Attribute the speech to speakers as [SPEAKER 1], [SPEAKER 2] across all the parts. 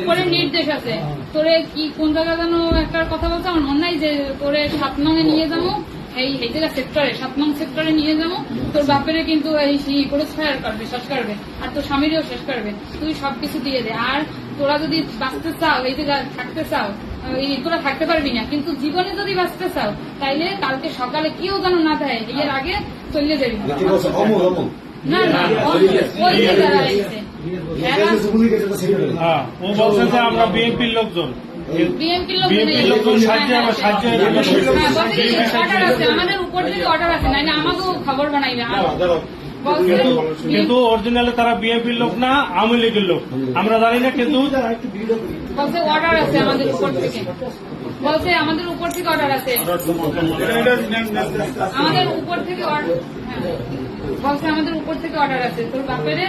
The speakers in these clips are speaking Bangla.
[SPEAKER 1] উপরে নির্দেশ আছে। তোরে কি কোন জায়গা যেন একটা কথা বলছে আমার মনে নাই যে তোরে সাত নঙে নিয়ে যাব। এই এই জায়গা সেক্টরে সাত নং সেক্টরে নিয়ে যাব। তোর বাপেরে কিন্তু এই ক্রস ফায়ার করবে শেষ করবে। আর তোর স্বামীরও শেষ করবে। তুই সবকিছু দিয়ে দে। আর তোরা যদি বাঁচতে চাও এই জায়গা থাকতে চাও তোরা থাকতে পারবি না। কিন্তু জীবনে যদি বাঁচতে চাও তাইলে কালকে সকালে কেউ যেন না দেয়। এর আগে চলে যাবি। না না ওই যে
[SPEAKER 2] হ্যাঁ। ও বলছে যে আমরা বিএনপির লোকজন।
[SPEAKER 1] বিএনপির
[SPEAKER 2] লোকজন সাহায্যে সাহায্য
[SPEAKER 1] আমাদের উপর থেকে অর্ডার আছে নাইলে আমাকেও খবর বানাইবে
[SPEAKER 2] কিন্তু কিন্তু অরিজিনালে তারা বিএনপির লোক না আওয়ামী লীগের লোক। আমরা জানি না কিন্তু
[SPEAKER 1] অর্ডার আছে আমাদের উপর থেকে। বলছে আমাদের উপর থেকে অর্ডার আছে। আমাদের উপর থেকে হ্যাঁ। বলছে আমাদের উপর থেকে অর্ডার আছে। তোর বাপেরে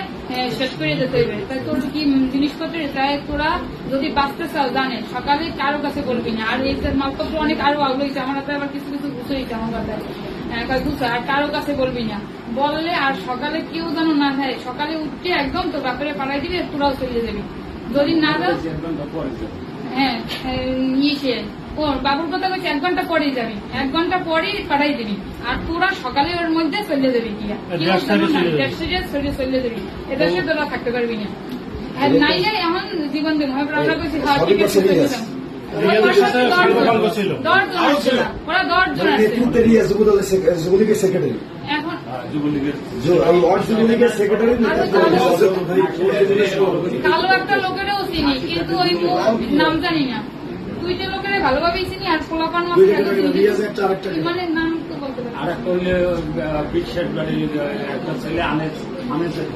[SPEAKER 1] শেষ করে যেতে হইবে। তাই তোর কি জিনিসপত্র তাই তোরা যদি বাঁচতে চাও জানে সকালে কারও কাছে বলবি না। আর এই মালপত্র অনেক আরও আগুলো হয়েছে আমার হাতে আবার কিছু কিছু গুছো হয়েছে আমার কাছে আর কারও কাছে বলবি না। বললে আর সকালে কেউ যেন না দেয়। সকালে উঠে একদম তোর বাপেরে পাঠাই দিবে তোরাও চলে যাবি। যদি না দাও হ্যাঁ ও বাবুর কথা বলছি এক ঘণ্টা পরেই যাবি। এক ঘণ্টা পরেই পাঠাই দিবি। আর তোরা সকালে ওর মধ্যে চলে যাবি
[SPEAKER 2] যাবি।
[SPEAKER 1] চলে চলে যাবি। এদের সাথে তোরা থাকতে পারবি না। আর নাইলে এমন জীবন দিন। আমরা কইছি হ্যাঁ ঠিক আছে ওরা দশ জন আছে এখন কালো একটা লোকেরও চিনি কিন্তু ওই নাম জানি না। দুইটা লোকের ভালোভাবেই চিনি আর পোলাপান? মানে নাম তো বলতে পারি
[SPEAKER 3] আর একটা হইলে বিশ্বাস বাড়ির একটা ছেলে আনেস আনেসের